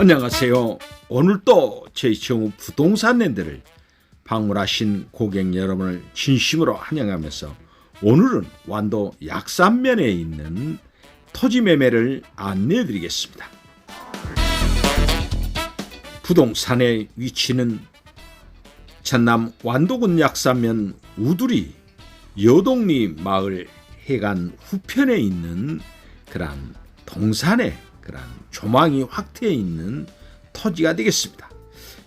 안녕하세요. 오늘도 제이청우 부동산 랜드를 방문하신 고객 여러분을 진심으로 환영하면서 오늘은 완도 약산면에 있는 토지 매매를 안내해 드리겠습니다. 부동산의 위치는 전남 완도군 약산면 우두리 여동리 마을 해관 후편에 있는 그런 동산에 그런 조망이 확 트여 있는 토지가 되겠습니다.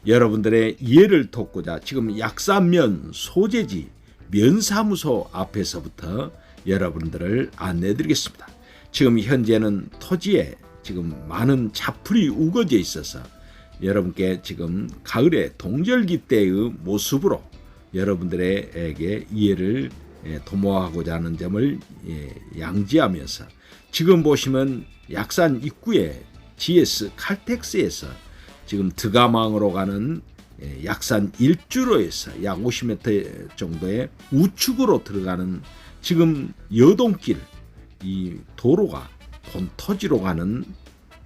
여러분들의 이해를 돕고자 지금 약산면 소재지 면사무소 앞에서부터 여러분들을 안내해 드리겠습니다. 지금 현재는 토지에 지금 많은 자풀이 우거져 있어서 여러분께 지금 가을의 동절기 때의 모습으로 여러분들에게 이해를 예, 도모하고자 하는 점을 예, 양지하면서 지금 보시면 약산 입구에 GS 칼텍스에서 지금 드가망으로 가는 예, 약산 1주로에서 약 50m 정도의 우측으로 들어가는 지금 여동길 이 도로가 본토지로 가는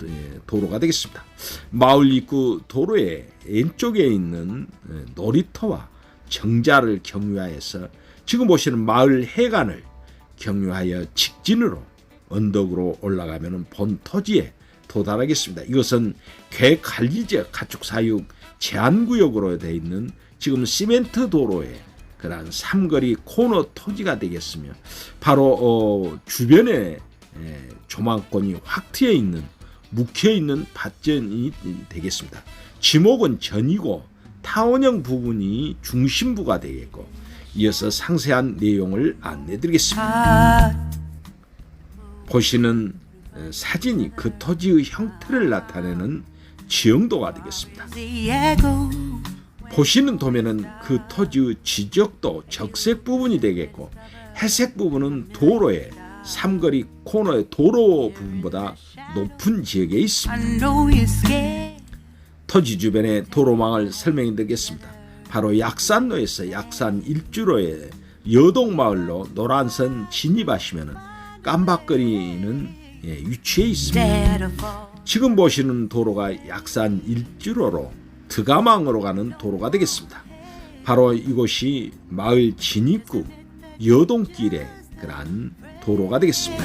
예, 도로가 되겠습니다. 마을 입구 도로의 왼쪽에 있는 예, 놀이터와 정자를 경유하여서 지금 보시는 마을 해관을 경유하여 직진으로 언덕으로 올라가면 본 토지에 도달하겠습니다. 이것은 괴관리지역 가축 사육 제한구역으로 되어 있는 지금 시멘트 도로에 그러한 삼거리 코너 토지가 되겠으며 바로 어, 주변에 에, 조망권이 확 트여 있는 묵혀 있는 밭전이 되겠습니다. 지목은 전이고 타원형 부분이 중심부가 되겠고 이어서 상세한 내용을 안내드리겠습니다. 보시는 어, 사진이 그 토지의 형태를 나타내는 지형도가 되겠습니다. 보시는 도면은 그 토지의 지적도 적색 부분이 되겠고 회색 부분은 도로의 삼거리 코너의 도로 부분보다 높은 지역에 있습니다. 토지 주변의 도로망을 설명해 드리겠습니다. 바로 약산로에서 약산 일주로의 여동마을로 노란선 진입하시면 깜박거리는 예, 위치해 있습니다. 지금 보시는 도로가 약산 일주로로 드가망으로 가는 도로가 되겠습니다. 바로 이곳이 마을 진입구 여동길의 그러한 도로가 되겠습니다.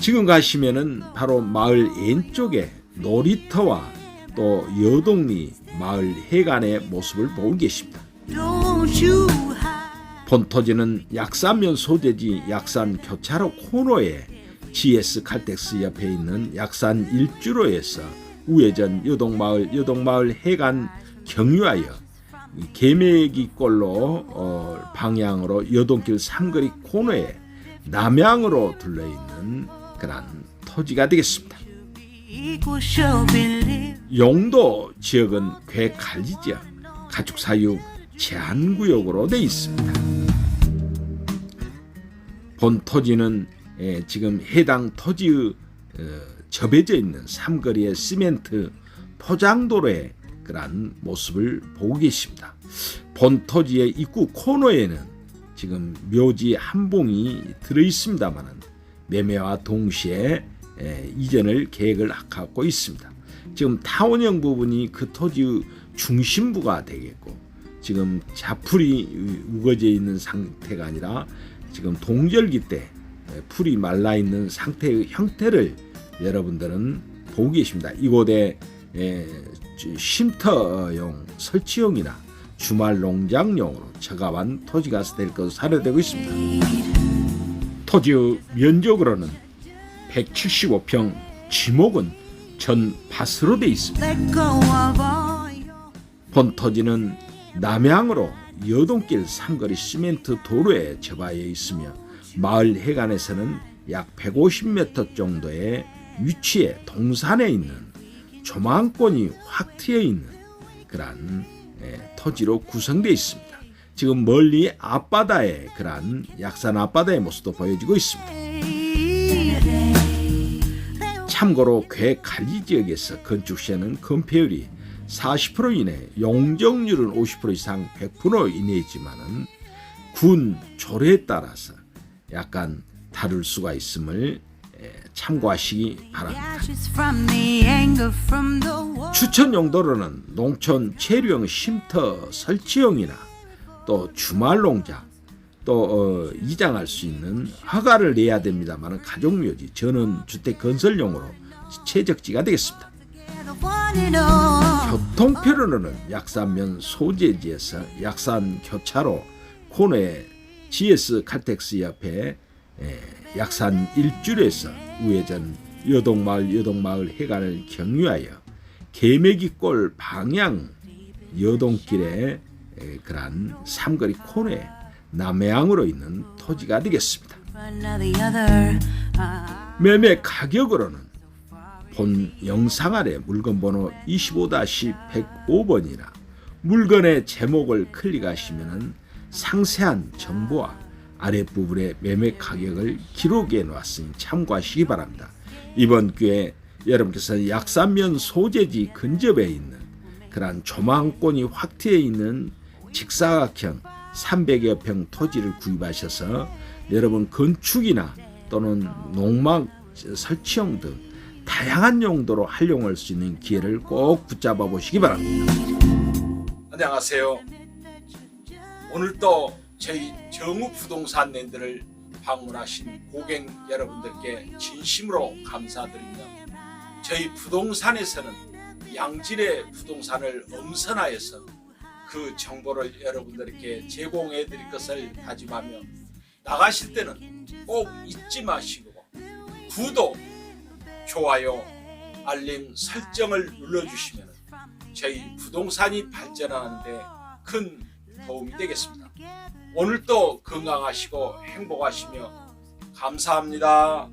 지금 가시면은 바로 마을 왼쪽에 놀이터와 또 여동리 마을 해관의 모습을 보고 계십니다. 본토지는 약산면 소재지 약산 교차로 코너에 GS 칼텍스 옆에 있는 약산 일주로에서 우회전 여동마을 여동마을 해관 경유하여 개매기꼴로 어, 방향으로 여동길 삼거리 코너에 남향으로 둘러 있는 그런 토지가 되겠습니다. 용도 지역은 괴관리 지역, 가축 사육 제한 구역으로 되어 있습니다. 본 토지는 예, 지금 해당 토지의 어, 접해져 있는 삼거리의 시멘트 포장도로의 그러한 모습을 보고 계십니다. 본 토지의 입구 코너에는 지금 묘지 한 봉이 들어 있습니다만은 매매와 동시에 예, 이전을 계획을 갖고 있습니다. 지금 타원형 부분이 그 토지의 중심부가 되겠고 지금 자풀이 우거져 있는 상태가 아니라 지금 동절기 때 풀이 말라 있는 상태의 형태를 여러분들은 보고 계십니다. 이곳에 쉼터용 설치용이나 주말 농장용으로 저가한 토지가 될 것으로 사료되고 있습니다. 토지의 면적으로는 175평, 지목은 전 밭으로 되어 있습니다. 본 토지는 남향으로 여동길 삼거리 시멘트 도로에 접하여 있으며 마을 해관에서는 약 150m 정도의 위치에 동산에 있는 조망권이 확 트여 있는 그러한 예, 토지로 구성되어 있습니다. 지금 멀리 앞바다에 그러한 약산 앞바다의 모습도 보여지고 있습니다. 참고로 괴 관리 지역에서 건축 시에는 건폐율이 40% 이내, 용적률은 50% 이상 100% 이내이지만은 군 조례에 따라서 약간 다를 수가 있음을 참고하시기 바랍니다. 추천 용도로는 농촌 체류형 쉼터 설치용이나 또 주말 농장 또 어, 이장할 수 있는 허가를 내야 됩니다만 가족묘지 전원 주택 건설용으로 최적지가 되겠습니다. 교통편으로는 약산면 소재지에서 약산 교차로 코너에 GS 칼텍스 옆에 에, 약산 일줄에서 우회전 여동마을 여동마을 해관을 경유하여 개매기골 방향 여동길에 에, 그러한 삼거리 코너에 남해항으로 있는 토지가 되겠습니다. Uh, 매매 가격으로는 본 영상 아래 물건 번호 25-105번이나 물건의 제목을 클릭하시면 상세한 정보와 아랫부분에 매매 가격을 기록해 놓았으니 참고하시기 바랍니다. 이번 기회에 여러분께서 약산면 소재지 근접에 있는 그러한 조망권이 확대해 있는 직사각형 300여 평 토지를 구입하셔서 여러분 건축이나 또는 농막 설치용 등 다양한 용도로 활용할 수 있는 기회를 꼭 붙잡아 보시기 바랍니다. 안녕하세요. 오늘 또 저희 정우 부동산 랜드를 방문하신 고객 여러분들께 진심으로 감사드립니다. 저희 부동산에서는 양질의 부동산을 엄선하여서 그 정보를 여러분들께 제공해 드릴 것을 다짐하며 나가실 때는 꼭 잊지 마시고 구독, 좋아요, 알림 설정을 눌러주시면 저희 부동산이 발전하는데 큰 도움이 되겠습니다. 오늘도 건강하시고 행복하시며 감사합니다.